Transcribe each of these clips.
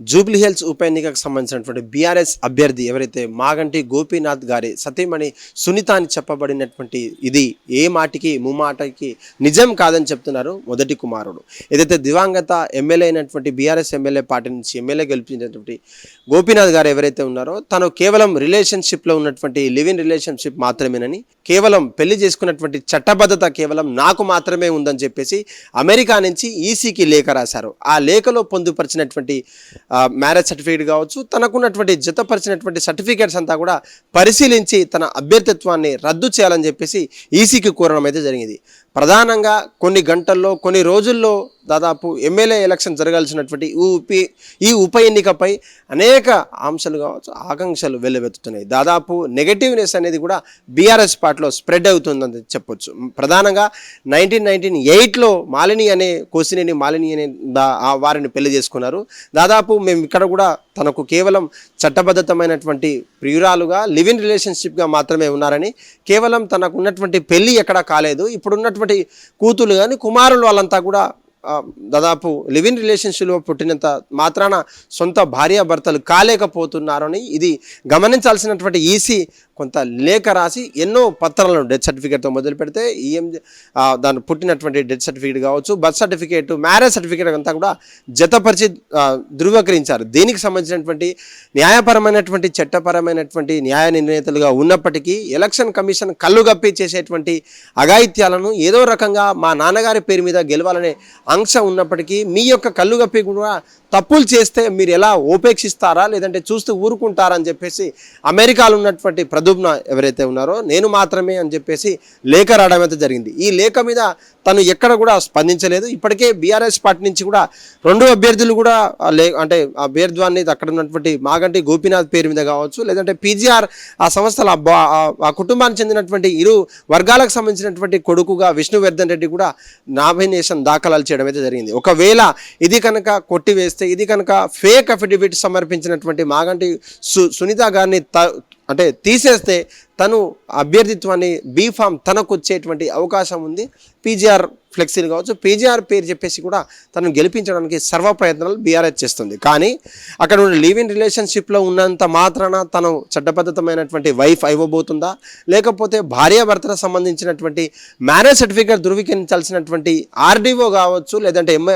Jubilee hills ఉప ఎన్నికకు సంబంధించినటువంటి బీఆర్ఎస్ అభ్యర్థి ఎవరైతే మాగంటి గోపీనాథ్ గారి సతీమణి సునీత అని చెప్పబడినటువంటి ఇది ఏ మాటికి ముమాటకి నిజం కాదని చెప్తున్నారు మొదటి కుమారుడు. ఏదైతే దివంగత ఎమ్మెల్యే అయినటువంటి బీఆర్ఎస్ ఎమ్మెల్యే పార్టీ నుంచి ఎమ్మెల్యే గెలిపించినటువంటి గోపీనాథ్ గారు ఎవరైతే ఉన్నారో తను కేవలం రిలేషన్షిప్లో ఉన్నటువంటి లివ్ ఇన్ రిలేషన్షిప్ మాత్రమేనని కేవలం పెళ్ళి చేసుకున్నటువంటి చట్టబద్ధత కేవలం నాకు మాత్రమే ఉందని చెప్పేసి అమెరికా నుంచి ఈసీకి లేఖ రాశారు. ఆ లేఖలో పొందుపరిచినటువంటి మ్యారేజ్ సర్టిఫికేట్ కావచ్చు తనకున్నటువంటి జతపరిచినటువంటి సర్టిఫికేట్స్ అంతా కూడా పరిశీలించి తన అభ్యర్థిత్వాన్ని రద్దు చేయాలని చెప్పేసి ఈసీకి కోరడం అయితే జరిగింది. ప్రధానంగా కొన్ని గంటల్లో కొన్ని రోజుల్లో దాదాపు ఎమ్మెల్యే ఎలక్షన్ జరగాల్సినటువంటి ఈ ఉపి ఈ ఉప ఎన్నికపై అనేక అంశాలు కావచ్చు ఆకాంక్షలు వెల్లువెత్తుతున్నాయి. దాదాపు నెగటివ్నెస్ అనేది కూడా బీఆర్ఎస్ పార్టీలో స్ప్రెడ్ అవుతుందని చెప్పొచ్చు. ప్రధానంగా నైన్టీన్ నైన్టీన్ ఎయిట్లో మాలిని అనే కోసినేని మాలిని అనే దా- వారిని పెళ్ళి చేసుకున్నారు. దాదాపు మేము ఇక్కడ కూడా తనకు కేవలం చట్టబద్ధతమైనటువంటి ప్రియురాలుగా లివ్ ఇన్ రిలేషన్షిప్గా మాత్రమే ఉన్నారని కేవలం తనకు ఉన్నటువంటి పెళ్ళి ఎక్కడా కాలేదు. ఇప్పుడున్నటువంటి కూతురు కానీ కుమారులు వాళ్ళంతా కూడా దాదాపు లివ్ ఇన్ రిలేషన్షిప్లో పుట్టినంత మాత్రాన సొంత భార్యాభర్తలు కాలేకపోతున్నారని ఇది గమనించాల్సినటువంటి ఈసీ కొంత లేఖ రాసి ఎన్నో పత్రాలను డెత్ సర్టిఫికేట్తో మొదలు పెడితే ఈఎం దాని పుట్టినటువంటి డెత్ సర్టిఫికేట్ కావచ్చు బర్త్ సర్టిఫికేట్ మ్యారేజ్ సర్టిఫికేట్ అంతా కూడా జతపరిచి ధృవీకరించారు. దీనికి సంబంధించినటువంటి న్యాయపరమైనటువంటి చట్టపరమైనటువంటి న్యాయ నిర్ణేతలుగా ఉన్నప్పటికీ ఎలక్షన్ కమిషన్ కళ్ళుగప్పి చేసేటువంటి అఘాయిత్యాలను ఏదో రకంగా మా నాన్నగారి పేరు మీద గెలవాలనే ఆంక్ష ఉన్నప్పటికీ మీ యొక్క కళ్ళుగప్పి కూడా తప్పులు చేస్తే మీరు ఎలా ఉపేక్షిస్తారా లేదంటే చూస్తూ ఊరుకుంటారా అని చెప్పేసి అమెరికాలో ఉన్నటువంటి ప్రదుబ్న ఎవరైతే ఉన్నారో నేను మాత్రమే అని చెప్పేసి లేఖ రావడం అయితే జరిగింది. ఈ లేఖ మీద తను ఎక్కడ కూడా స్పందించలేదు. ఇప్పటికే బీఆర్ఎస్ పార్టీ నుంచి కూడా రెండు అభ్యర్థులు కూడా లే అంటే ఆ అక్కడ ఉన్నటువంటి మాగంటి గోపీనాథ్ పేరు మీద కావచ్చు లేదంటే పీజీఆర్ ఆ సంస్థల ఆ బా- ఆ- ఆ కుటుంబానికి చెందినటువంటి ఇరు వర్గాలకు సంబంధించినటువంటి కొడుకుగా విష్ణువర్ధన్ రెడ్డి కూడా నామినేషన్ దాఖలాలు చేయడం అయితే జరిగింది. ఒకవేళ ఇది కనుక కొట్టివేస్తే ఇది కనుక ఫేక్ అఫిడవిట్ సమర్పించినటువంటి మాగంటి సు సునీత గారిని త అంటే తీసేస్తే తను అభ్యర్థిత్వాన్ని బీఫామ్ తనకు వచ్చేటువంటి అవకాశం ఉంది. పీజీఆర్ ఫ్లెక్సీలు కావచ్చు పీజీఆర్ పేరు చెప్పేసి కూడా తనను గెలిపించడానికి సర్వ ప్రయత్నాలు బీఆర్ఎస్ చేస్తుంది. కానీ అక్కడ ఉన్న లివ్ ఇన్ రిలేషన్షిప్లో ఉన్నంత మాత్రాన తను చట్టబద్ధమైనటువంటి వైఫ్ అయిపోబోతుందా లేకపోతే భార్యాభర్తల సంబంధించినటువంటి మ్యారేజ్ సర్టిఫికేట్ ధృవీకరించాల్సినటువంటి ఆర్డీఓ కావచ్చు లేదంటే ఎం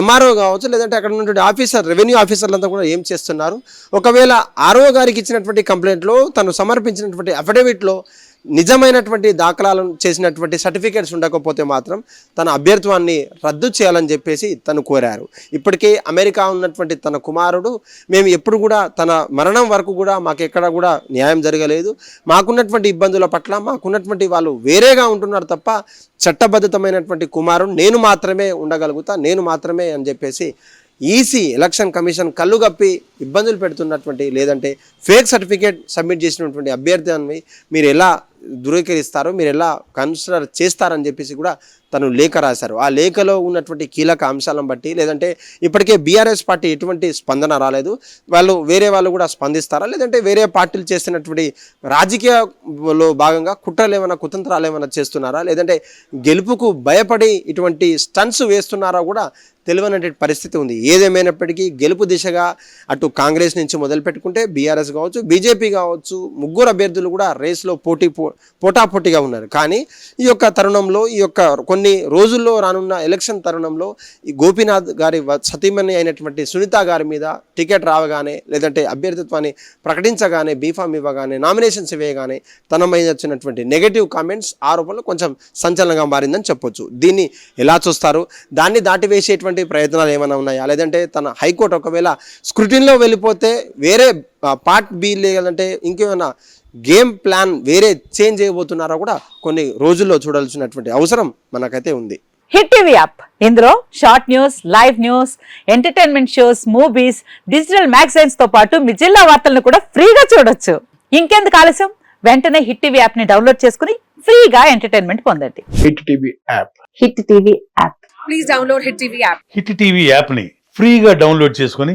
ఎంఆర్ఓ కావచ్చు లేదంటే అక్కడ ఉన్నటువంటి ఆఫీసర్ రెవెన్యూ ఆఫీసర్లంతా కూడా ఏం చేస్తున్నారు? ఒకవేళ ఆర్ఓ గారికి ఇచ్చినటువంటి కంప్లైంట్లో తను సమర్పించినటువంటి అఫిడవిట్లో నిజమైనటువంటి దాఖలాలను చేసినటువంటి సర్టిఫికేట్స్ ఉండకపోతే మాత్రం తన అభ్యర్థువాన్ని రద్దు చేయాలని చెప్పేసి తను కోరారు. ఇప్పటికే అమెరికా ఉన్నటువంటి తన కుమారుడు మేము ఎప్పుడు కూడా తన మరణం వరకు కూడా మాకు ఎక్కడ కూడా న్యాయం జరగలేదు. మాకున్నటువంటి ఇబ్బందుల పట్ల మాకున్నటువంటి వాళ్ళు వేరేగా ఉంటున్నారు తప్ప చట్టబద్ధతమైనటువంటి కుమారుడు నేను మాత్రమే ఉండగలుగుతా నేను మాత్రమే అని చెప్పేసి ఈసీ ఎలక్షన్ కమిషన్ కళ్ళు కప్పి ఇబ్బందులు పెడుతున్నటువంటి లేదంటే ఫేక్ సర్టిఫికేట్ సబ్మిట్ చేసినటువంటి అభ్యర్థిని మీరు ఎలా ధృవీకరిస్తారో మీరు ఎలా కన్సిడర్ చేస్తారని చెప్పేసి కూడా తను లేఖ రాశారు. ఆ లేఖలో ఉన్నటువంటి కీలక అంశాలను బట్టి లేదంటే ఇప్పటికే బీఆర్ఎస్ పార్టీ ఎటువంటి స్పందన రాలేదు. వాళ్ళు వేరే వాళ్ళు కూడా స్పందిస్తారా? లేదంటే వేరే పార్టీలు చేస్తున్నటువంటి రాజకీయలో భాగంగా కుట్రలు ఏమైనా కుతంత్రాలు ఏమైనా చేస్తున్నారా? లేదంటే గెలుపుకు భయపడి ఇటువంటి స్టన్స్ వేస్తున్నారా కూడా తెలియనటువంటి పరిస్థితి ఉంది. ఏదేమైనప్పటికీ గెలుపు దిశగా అటు కాంగ్రెస్ నుంచి మొదలు పెట్టుకుంటే బీఆర్ఎస్ కావచ్చు బీజేపీ కావచ్చు ముగ్గురు అభ్యర్థులు కూడా రేస్లో పోటీ పో పోటాపోటీగా ఉన్నారు. కానీ ఈ యొక్క తరుణంలో ఈ యొక్క కొన్ని రోజుల్లో రానున్న ఎలక్షన్ తరుణంలో ఈ గోపీనాథ్ గారి సతీమణి అయినటువంటి సునీత గారి మీద టికెట్ రావగానే లేదంటే అభ్యర్థిత్వాన్ని ప్రకటించగానే బీఫామ్ ఇవ్వగానే నామినేషన్స్ ఇవ్వగానే తన మీద వచ్చినటువంటి నెగటివ్ కామెంట్స్ ఆరోపణలు కొంచెం సంచలనంగా మారిందని చెప్పొచ్చు. దీన్ని ఎలా చూస్తారు? దాన్ని దాటివేసేటువంటి ప్రయత్నాలు ఏమైనా ఉన్నాయా? లేదంటే తన హైకోర్టు ఒకవేళ స్క్రూటిన్లో వెళ్ళిపోతే వేరే పార్ట్ బి లేదంటే ఇంకేమైనా గేమ్ ప్లాన్ వేరే చేంజ్ చేయబోతున్నారా కూడా కొన్ని రోజుల్లో చూడాల్సినటువంటి అవసరం మనకైతే ఉంది. Hit TV app. ఇందులో short news live news entertainment shows movies digital మ్యాగజైన్స్తో పాటు మీ జిల్లా వార్తలను కూడా ఫ్రీగా చూడొచ్చు. ఇంకెందుకు ఆలస్యం? వెంటనే హిట్ టీవీ యాప్ని డౌన్లోడ్ చేసుకుని ఫ్రీగా ఎంటర్టైన్మెంట్ పొందండి. Hit TV app. Hit TV app. Please download Hit TV app. Hit TV యాప్ని ఫ్రీగా డౌన్లోడ్ చేసుకొని